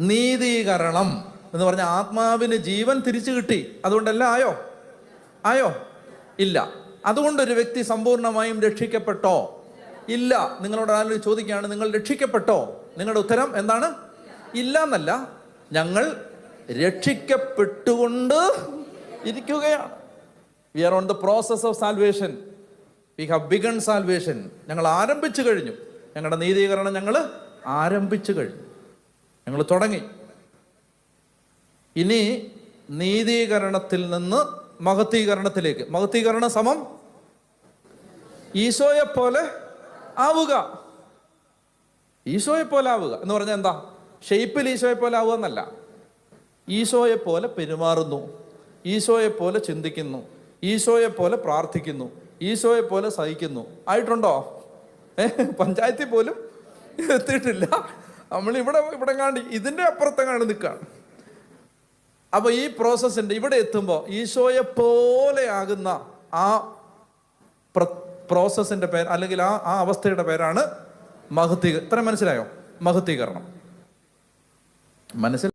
നീതീകരണം എന്ന് പറഞ്ഞ ആത്മാവിന് ജീവൻ തിരിച്ചു കിട്ടി. അതുകൊണ്ടല്ല ആയോ? ആയോ? ഇല്ല. അതുകൊണ്ട് ഒരു വ്യക്തി സമ്പൂർണമായും രക്ഷിക്കപ്പെട്ടോ? ഇല്ല. നിങ്ങളോട് ആരും ചോദിക്കുകയാണ് നിങ്ങൾ രക്ഷിക്കപ്പെട്ടോ? നിങ്ങളുടെ ഉത്തരം എന്താണ്? ഇല്ല എന്നല്ല ഞങ്ങൾ രക്ഷിക്കപ്പെട്ടുകൊണ്ട് ഇരിക്കുകയാണ്. We are on the process of salvation we have begun salvation ഞങ്ങൾ ആരംഭിച്ചു കഴിഞ്ഞു. ഞങ്ങളുടെ നീതീകരണം ഞങ്ങൾ ആരംഭിച്ചു കഴിഞ്ഞു. ഞങ്ങൾ തുടങ്ങി. ഇനി നീതീകരണത്തിൽ നിന്ന് മഹത്തീകരണത്തിലേക്ക്. മഹത്തീകരണം സമം ഈശോയെ പോലെ ആവുക. ഈശോയെ പോലെ ആവുക എന്ന് പറഞ്ഞാൽ എന്താ? ഷെയ്പ്പിൽ ഈശോയെ പോലെ ആവുക എന്നല്ല. ഈശോയെ പോലെ പെരുമാറുന്നു. ഈശോയെ പോലെ ചിന്തിക്കുന്നു. ഈശോയെ പോലെ പ്രാർത്ഥിക്കുന്നു. ഈശോയെ പോലെ സഹിക്കുന്നു. ആയിട്ടുണ്ടോ? പഞ്ചായത്തിൽ പോലും എത്തിയിട്ടില്ല. നമ്മൾ ഇവിടെ ഇവിടെ കാണി ഇതിന്റെ അപ്പുറത്തെങ്ങാണ്ട് നിൽക്കുകയാണ് അപ്പോൾ ഈ പ്രോസസ്സിന്റെ ഇവിടെ എത്തുമ്പോൾ ഈശോയെ പോലെ ആകുന്ന ആ പ്രോസസ്സിന്റെ പേര് അല്ലെങ്കിൽ ആ ആ അവസ്ഥയുടെ പേരാണ് മഹത്തീകരണം ഇത്ര മനസ്സിലായോ? മഹത്തീകരണം മനസ്സിൽ